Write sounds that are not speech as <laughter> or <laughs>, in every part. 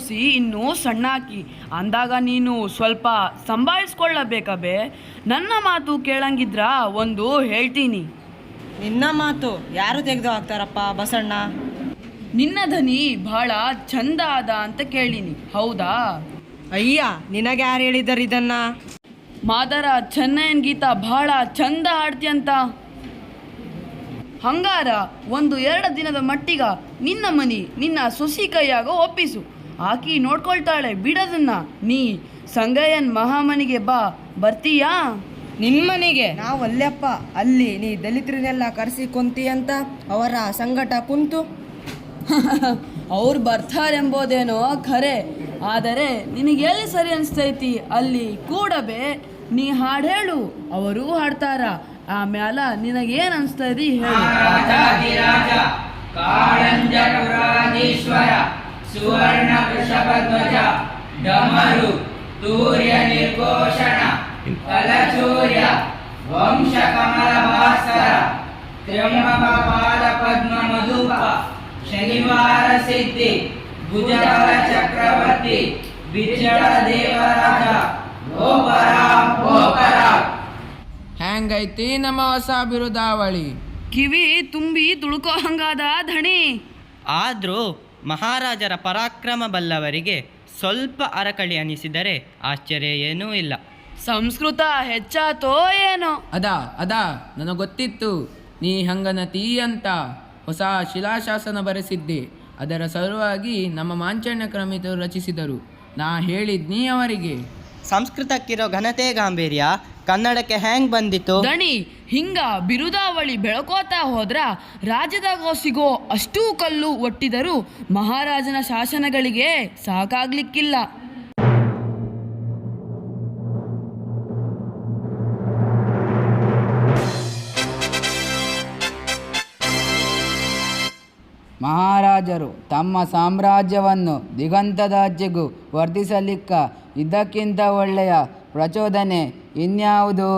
ಸೊಸಿ ಇನ್ನೂ ಸಣ್ಣಾಕಿ. ಅಂದಾಗ ನೀನು ಸ್ವಲ್ಪ ಸಂಭಾಳಿಸ್ಕೊಳ್ಳಬೇಕಬೇ? ನನ್ನ ಮಾತು ಕೇಳಂಗಿದ್ರ? ಒಂದು ಹೇಳ್ತೀನಿ. ನಿನ್ನ ಮಾತು ಯಾರು ತೆಗೆದು ಹಾಕ್ತಾರಪ್ಪ ಬಸಣ್ಣ? ನಿನ್ನ ಧನಿ ಬಹಳ ಚಂದ ಅದ ಅಂತ ಕೇಳಿನಿ. ಹೌದಾ? ಅಯ್ಯ ನಿನಗೆ ಯಾರು ಹೇಳಿದ್ದಾರೆ ಇದನ್ನ? ಮಾದರ ಚೆನ್ನೈನ್ ಗೀತ ಬಹಳ ಚಂದ ಹಾಡ್ತಿಯಂತ. ಹಂಗಾರ ಒಂದು ಎರಡು ದಿನದ ಮಟ್ಟಿಗ ನಿನ್ನ ಮನಿ ನಿನ್ನ ಸೊಸಿ ಕೈಯಾಗ ಒಪ್ಪಿಸು. ಆಕಿ ನೋಡ್ಕೊಳ್ತಾಳೆ ಬಿಡದನ್ನ. ನೀ ಸಂಗಯ್ಯನ್ ಮಹಾಮನಿಗೆ ಬಾ ಬರ್ತೀಯಾ? ನಿಮ್ಮನೆಗೆ. ನಾವು ಅಲ್ಲಪ್ಪ ಅಲ್ಲಿ ನೀ ದಲಿತರನ್ನೆಲ್ಲ ಕರೆಸಿ ಕೊಂತಿ ಅಂತ ಅವರ ಸಂಗಟ ಕುಂತು. <laughs> ಅವ್ರು ಬರ್ತಾರೆಂಬೋದೇನೋ ಖರೆ. ಆದರೆ ನಿನಗೆ ಎಲ್ಲಿ ಸರಿ ಅನಿಸ್ತೈತಿ? ಅಲ್ಲಿ ಕೂಡಬೇ ನೀ ಹಾಡು ಹೇಳು. ಅವರೂ ಹಾಡ್ತಾರ. ಆಮ್ಯಾಲ ನಿನಗೇನು ಅನಿಸ್ತೈತಿ ಹೇಳು. ವೃಷಭಧ್ವಜ ಡಮರು ತೂರ್ಯ ನಿರ್ಘೋಷಣ ಕಲಚೂರ್ಯ ವಂಶ ಕಮಲ ಭಾಸ್ಕರ ತ್ರ್ಯಂಬಕ ಪಾದ ಪದ್ಮ ಮಧುಪ ಶನಿವಾರ ಸಿದ್ಧಿ ಭುಜಬಲ ಚಕ್ರವರ್ತಿ ಬಿಜಳ ದೇವರಾಜ ಗೋಪರ ಗೋಪರ. ಹ್ಯಾಂಗೈತಿ ನಮ್ಮ ಹೊಸ ಬಿರುದಾವಳಿ? ಕಿವಿ ತುಂಬಿ ತುಳುಕೋ ಹಂಗಾದ ಧಣಿ. ಆದರೂ ಮಹಾರಾಜರ ಪರಾಕ್ರಮ ಬಲ್ಲವರಿಗೆ ಸ್ವಲ್ಪ ಅರಕಳಿ ಅನಿಸಿದರೆ ಆಶ್ಚರ್ಯ ಏನೂ ಇಲ್ಲ. ಸಂಸ್ಕೃತ ಹೆಚ್ಚಾತೋ ಏನೋ. ಅದ ಅದ ನನಗೆ ಗೊತ್ತಿತ್ತು ನೀ ಹಂಗನತಿ ಅಂತ ಹೊಸ ಶಿಲಾಶಾಸನ ಬರೆಸಿದ್ದೆ. ಅದರ ಸಲುವಾಗಿ ನಮ್ಮ ಮಾಂಚಣ್ಯ ಕ್ರಮಿತರು ರಚಿಸಿದರು. ನಾ ಹೇಳಿದ್ನಿ ಅವರಿಗೆ. ಸಂಸ್ಕೃತಕ್ಕಿರೋ ಘನತೆ ಗಾಂಭೀರ್ಯ ಕನ್ನಡಕ್ಕೆ ಹ್ಯಾಂಗ್ ಬಂದಿತ್ತು? ದಣಿ ಹಿಂಗ ಬಿರುದಾವಳಿ ಬೆಳಕೋತಾ ಹೋದ್ರ ರಾಜ್ಯದಾಗ ಸಿಗೋ ಅಷ್ಟೂ ಕಲ್ಲು ಒಟ್ಟಿದರೂ ಮಹಾರಾಜನ ಶಾಸನಗಳಿಗೆ ಸಾಕಾಗ್ಲಿಕ್ಕಿಲ್ಲ. ಮಹಾರಾಜರು ತಮ್ಮ ಸಾಮ್ರಾಜ್ಯವನ್ನು ದಿಗಂತದಾಚೆಗೂ ವರ್ಧಿಸಲಿಕ್ಕ ಇದಕ್ಕಿಂತ ಒಳ್ಳೆಯ ಪ್ರಚೋದನೆ ಇನ್ಯಾವುದು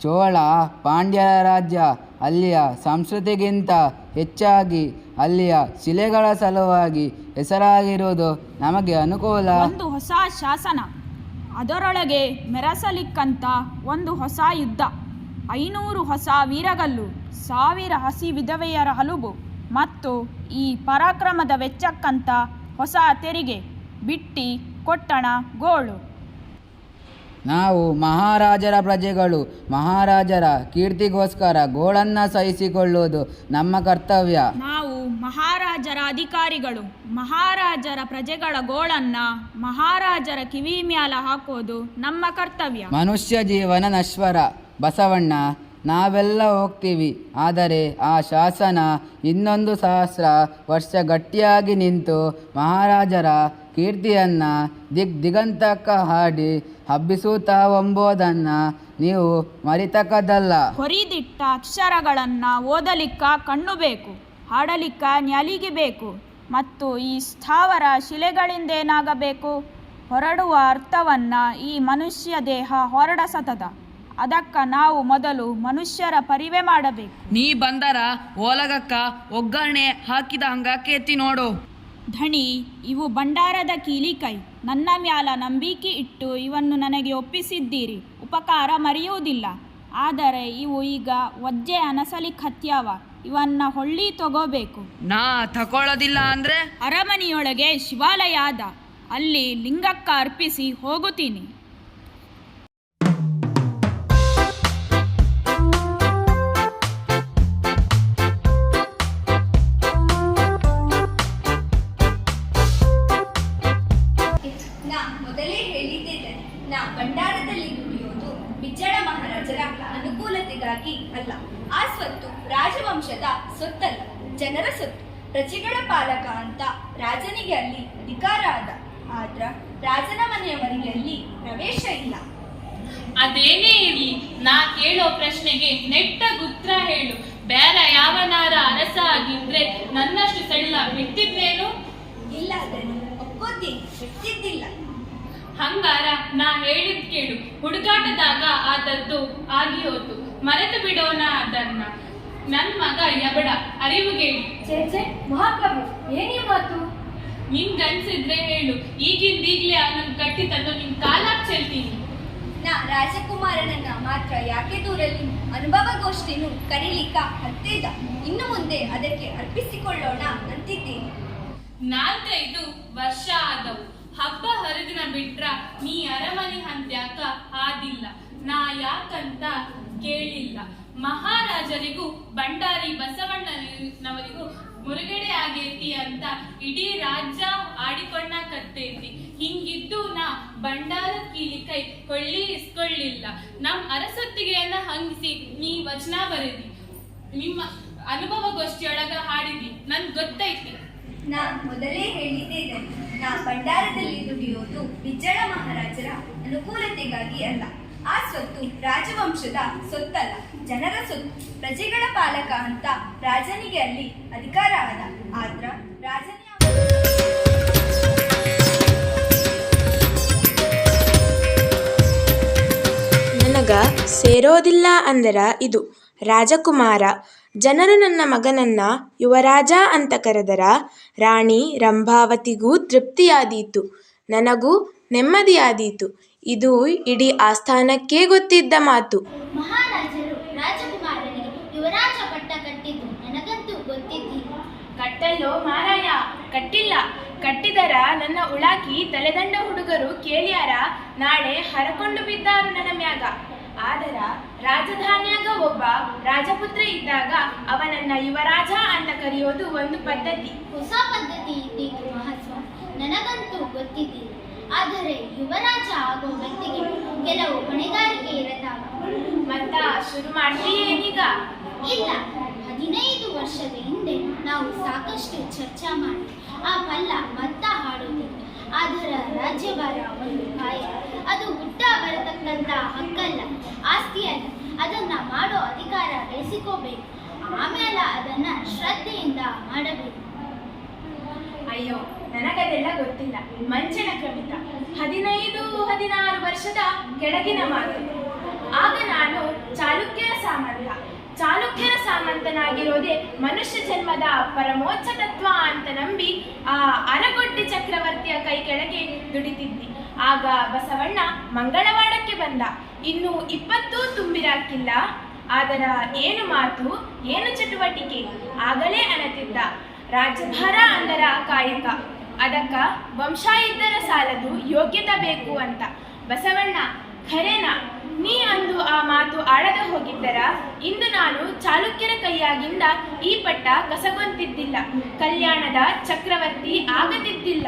ಚೋಳ ಪಾಂಡ್ಯ ರಾಜ್ಯ ಅಲ್ಲಿಯ ಸಂಸ್ಕೃತಿಗಿಂತ ಹೆಚ್ಚಾಗಿ ಅಲ್ಲಿಯ ಶಿಲೆಗಳ ಸಲುವಾಗಿ ಹೆಸರಾಗಿರುವುದು ನಮಗೆ ಅನುಕೂಲ. ಒಂದು ಹೊಸ ಶಾಸನ. ಅದರೊಳಗೆ ಮೆರೆಸಲಿಕ್ಕಂತ ಒಂದು ಹೊಸ ಯುದ್ಧ. ಐನೂರು ಹೊಸ ವೀರಗಲ್ಲು, ಸಾವಿರ ಹಸಿ ವಿಧವೆಯರ ಹಲುಬು ಮತ್ತು ಈ ಪರಾಕ್ರಮದ ವೆಚ್ಚಕ್ಕಂತ ಹೊಸ ತೆರಿಗೆ, ಬಿಟ್ಟಿ, ಕೊಟ್ಟಣ, ಗೋಳು. ನಾವು ಮಹಾರಾಜರ ಪ್ರಜೆಗಳು ಮಹಾರಾಜರ ಕೀರ್ತಿಗೋಸ್ಕರ ಗೋಳನ್ನು ಸಹಿಸಿಕೊಳ್ಳುವುದು ನಮ್ಮ ಕರ್ತವ್ಯ. ನಾವು ಮಹಾರಾಜರ ಅಧಿಕಾರಿಗಳು ಮಹಾರಾಜರ ಪ್ರಜೆಗಳ ಗೋಳನ್ನ ಮಹಾರಾಜರ ಕಿವಿ ಮ್ಯಾಲ ಹಾಕೋದು ನಮ್ಮ ಕರ್ತವ್ಯ. ಮನುಷ್ಯ ಜೀವನ ನಶ್ವರ. ಬಸವಣ್ಣ ನಾವೆಲ್ಲ ಹೋಗ್ತೀವಿ ಆದರೆ ಆ ಶಾಸನ ಇನ್ನೊಂದು ಸಹಸ್ರ ವರ್ಷ ಗಟ್ಟಿಯಾಗಿ ನಿಂತು ಮಹಾರಾಜರ ಕೀರ್ತಿಯನ್ನು ದಿಗ್ ದಿಗಂತಕ್ಕ ಹಾಡಿ ಹಬ್ಬಿಸುತ್ತಾವೆಂಬುದನ್ನು ನೀವು ಮರಿತಕ್ಕದಲ್ಲ ಹೊರಿದಿಟ್ಟ ಅಕ್ಷರಗಳನ್ನು ಓದಲಿಕ್ಕ ಕಣ್ಣು ಬೇಕು ಹಾಡಲಿಕ್ಕ ನ್ಯಾಲಿಗೆ ಬೇಕು ಮತ್ತು ಈ ಸ್ಥಾವರ ಶಿಲೆಗಳಿಂದೇನಾಗಬೇಕು? ಹೊರಡುವ ಅರ್ಥವನ್ನು ಈ ಮನುಷ್ಯ ದೇಹ ಹೊರಡಸತದ. ಅದಕ್ಕ ನಾವು ಮೊದಲು ಮನುಷ್ಯರ ಪರಿವೆ ಮಾಡಬೇಕು. ನೀ ಬಂದರ ಓಲಗಕ್ಕ ಒಗ್ಗರಣೆ ಹಾಕಿದ ಹಂಗ ಕೇತಿ ನೋಡು. ಧಣಿ ಇವು ಭಂಡಾರದ ಕೀಲಿಕೈ. ನನ್ನ ಮ್ಯಾಲ ನಂಬಿಕೆ ಇಟ್ಟು ಇವನ್ನು ನನಗೆ ಒಪ್ಪಿಸಿದ್ದೀರಿ. ಉಪಕಾರ ಮರೆಯುವುದಿಲ್ಲ. ಆದರೆ ಇವು ಈಗ ಒಜ್ಜೆ ಅನಸಲಿಕ್ ಹತ್ಯಾವ. ಇವನ್ನ ಹೊಳ್ಳಿ ತಗೋಬೇಕು. ನಾ ತಗೊಳ್ಳೋದಿಲ್ಲ ಅಂದ್ರೆ? ಅರಮನೆಯೊಳಗೆ ಶಿವಾಲಯ ಅಲ್ಲಿ ಲಿಂಗಕ್ಕ ಅರ್ಪಿಸಿ ಹೋಗುತ್ತೀನಿ. ಪ್ರಜೆಗಳ ಪಾಲಕ ಅಂತ ರಾಜನಿಗೆ ಅಲ್ಲಿ ಅಧಿಕಾರ ಆದ. ಆದ್ರ ರಾಜನ ಮನೆಯವರಿಗೆ ಅಲ್ಲಿ ಪ್ರವೇಶ ಇಲ್ಲ. ಅದೇನೇ ಇರಲಿ ನಾ ಕೇಳೋ ಪ್ರಶ್ನೆಗೆ ನೆಟ್ಟ ಗುತ್ರ ಹೇಳು. ಬೇರೆ ಯಾವನಾರ ಅರಸ ಆಗಿದ್ರೆ ನನ್ನಷ್ಟು ಸಣ್ಣ ಬಿಟ್ಟಿದ್ನೇನು ಇಲ್ಲ ಅದನ್ನು ಒಪ್ಕೋತೀನಿ ಬಿಟ್ಟಿದ್ದಿಲ್ಲ ಹಂಗಾರ ನಾ ಹೇಳಿದ್ ಕೇಳು. ಹುಡುಗಾಟದಾಗ ಆದದ್ದು ಆಗಿ ಹೋತು. ಮರೆತು ಬಿಡೋಣ ಅದನ್ನ ನನ್ ಮಗ ಯಬಡ ಛೇ ಚೇಚೆ ಮಹಾಪ್ರಭು ಏನೇ ಮಾತು? ನಿನ್ಗನ್ಸಿದ್ರೆ ಹೇಳು ಈಗಿಂದೀಗ್ಲೇ ಅವನನ್ನ ಕಟ್ಟಿ ತಂದು ನಿನ್ ಕಾಲಾಗ್ ಚೆಲ್ತೀನಿ. ನಾ ರಾಜಕುಮಾರನನ್ನ ಮಾತ್ರ ಯಾಕೆ ದೂರಲಿ ಅನುಭವಗೋಷ್ಠಿನು ಕರೀಲಿಕ್ಕ ಹತ್ತಿದ ಇನ್ನು ಮುಂದೆ ಅದಕ್ಕೆ ಅರ್ಪಿಸಿಕೊಳ್ಳೋಣ ಅಂತಿದ್ದೀನಿ. ನಾಲ್ಕೈದು ವರ್ಷ ಆದವು. ಹಬ್ಬ ಹರಿದಿನ ಬಿಟ್ರ ನೀ ಅರಮನೆ ಹಂತ್ಯಾಕ ಆದಿಲ್ಲ. ನಾ ಯಾಕಂತ ಕೇಳಿಲ್ಲ. ಮಹಾರಾಜರಿಗೂ ಬಂಡಾರಿ ಬಸವಣ್ಣನವರಿಗೂ ಮುರುಗಡೆ ಆಗೇತಿ ಅಂತ ಇಡೀ ರಾಜ್ಯ ಆಡಿಕೊಂಡ ಕತ್ತೈತಿ. ಹಿಂಗಿದ್ದು ನಾ ಬಂಡಾರ ಕೀಲಿ ಕೈ ಕೊಳ್ಳಿ ಇಸ್ಕೊಳ್ಳಿಲ್ಲ ನಮ್ ಅರಸೊತ್ತಿಗೆಯನ್ನ ಹಂಗಿಸಿ ನೀ ವಚನ ಬರೆದಿ. ನಿಮ್ಮ ಅನುಭವಗೋಷ್ಠಿಯೊಳಗ ಹಾಡಿದಿ, ನನ್ ಗೊತ್ತೈತಿ. ನಾ ಮೊದಲೇ ಹೇಳಿದ್ದೆ ದನಿ ನಾ ಭಂಡಾರದಲ್ಲಿ ದುಡಿಯೋದು ಬಿಜ್ಜಳ ಮಹಾರಾಜರ ಅನುಕೂಲತೆಗಾಗಿ ಅಲ್ಲ. ಆ ಸ್ವತ್ತು ರಾಜವಂಶದ ಸೊತ್ತಲ್ಲ. ಜನರ ಸೊತ್ತು. ಪ್ರಜೆಗಳ ಪಾಲಕ ಅಂತ ರಾಜನಿಗೆ ಅಲ್ಲಿ ಅಧಿಕಾರ ಆದ. ಆದ್ರ ರಾಜನೇ ನನಗ ಸೇರೋದಿಲ್ಲ ಅಂದರ ಇದು. ರಾಜಕುಮಾರ, ಜನರು ನನ್ನ ಮಗನನ್ನ ಯುವರಾಜ ಅಂತ ಕರೆದರ ರಾಣಿ ರಂಭಾವತಿಗೂ ತೃಪ್ತಿಯಾದೀತು. ನನಗೂ ನೆಮ್ಮದಿಯಾದೀತು. ಇದು ಇಡೀ ಆಸ್ಥಾನಕ್ಕೇ ಗೊತ್ತಿದ್ದ ಮಾತು. ಮಹಾರಾಜರು ರಾಜಕುಮಾರನಿಗೆ ಯುವರಾಜ ಪಟ್ಟ ಕಟ್ಟಿದ್ದು ನನಗಂತೂ ಗೊತ್ತಿದ್ದಿ ಕಟ್ಟಲ್ಲೋ ಮಾರಾಯ ಕಟ್ಟಿಲ್ಲ. ಕಟ್ಟಿದರ ನನ್ನ ಉಳಾಕಿ ತಲೆದಂಡ ಹುಡುಗರು ಕೇಳ್ಯಾರ ನಾಳೆ ಹರಕೊಂಡು ಬಿದ್ದಾರು ನನ್ನ ಮ್ಯಾಗ. ಆದರ ರಾಜಧಾನಿಯಾಗ ಒಬ್ಬ ರಾಜಪುತ್ರ ಇದ್ದಾಗ ಅವನನ್ನ ಯುವರಾಜ ಅಂತ ಕರೆಯೋದು ಒಂದು ಪದ್ಧತಿ. ಹೊಸ ಪದ್ಧತಿ ಇದ್ದೀಗ ಮಹತ್ವ ನನಗಂತೂ ಗೊತ್ತಿದ್ದಿಲ್ಲ. ಆದರೆ ಯುವರಾಜ ಆಗೋ ವ್ಯಕ್ತಿಗೆ ಕೆಲವು ಹೊಣೆಗಾರಿಕೆ ಇರತಾವ ಮತ್ತ ಶುರು ಮಾಡ್ತೀಯೇನೀಗ ಇಲ್ಲ. ಹದಿನೈದು ವರ್ಷದ ಹಿಂದೆ ನಾವು ಸಾಕಷ್ಟು ಚರ್ಚೆ ಮಾಡಿ, ಆ ಪಲ್ಲ ಮತ್ತ ಹಾಡೋದಿಲ್ಲ ಅದರ ರಾಜ್ಯಭಾರ ಒಂದು ಕಾಯ ಅದು ಹುಟ್ಟ ಬರತಕ್ಕಂತ ಹಕ್ಕಲ್ಲ, ಆಸ್ತಿಯಲ್ಲ. ಅದನ್ನ ಮಾಡೋ ಅಧಿಕಾರ ಬೆಳೆಸಿಕೋಬೇಕು. ಆಮೇಲೆ ಅದನ್ನ ಶ್ರದ್ಧೆಯಿಂದ ಮಾಡಬೇಕು. ಅಯ್ಯೋ ನನಗದೆಲ್ಲ ಗೊತ್ತಿಲ್ಲ. ಮಂಚನ ಕವಿತ ಹದಿನೈದು, ಹದಿನಾರು ವರ್ಷದ ಕೆಳಗಿನ ಮಾತು. ಆಗ ನಾನು ಚಾಲುಕ್ಯರ ಸಾಮಂತ. ಚಾಲುಕ್ಯರ ಸಾಮಂತನಾಗಿರೋದೇ ಮನುಷ್ಯ ಜನ್ಮದ ಪರಮೋಚ್ಚ ತತ್ವ ಅಂತ ನಂಬಿ ಆ ಅರಗೊಡ್ಡಿ ಚಕ್ರವರ್ತಿಯ ಕೈ ಕೆಳಗೆ ದುಡಿತಿದ್ದಿ. ಆಗ ಬಸವಣ್ಣ ಮಂಗಳವಾಡಕ್ಕೆ ಬಂದ. ಇನ್ನು ಇಪ್ಪತ್ತೂ ತುಂಬಿರಾಕಿಲ್ಲ. ಆದರ ಏನು ಮಾತು, ಏನು ಚಟುವಟಿಕೆ? ಆಗಲೇ ಅನತಿದ್ದ ರಾಜಭಾರ ಅಂದರ ಕಾಯಕ. ಅದಕ್ಕ ವಂಶ ಇದ್ದರ ಸಾಲದು ಯೋಗ್ಯತೆ ಬೇಕು ಅಂತ. ಬಸವಣ್ಣ, ಖರೇನ, ನೀ ಅಂದು ಆ ಮಾತು ಆಡದ ಹೋಗಿದ್ದರ? ಇಂದು ನಾನು ಚಾಲುಕ್ಯರ ಕೈಯಾಗಿಂದ ಈ ಪಟ್ಟ ಕಸಗೊಂತಿದ್ದಿಲ್ಲ. ಕಲ್ಯಾಣದ ಚಕ್ರವರ್ತಿ ಆಗದಿದ್ದಿಲ್ಲ.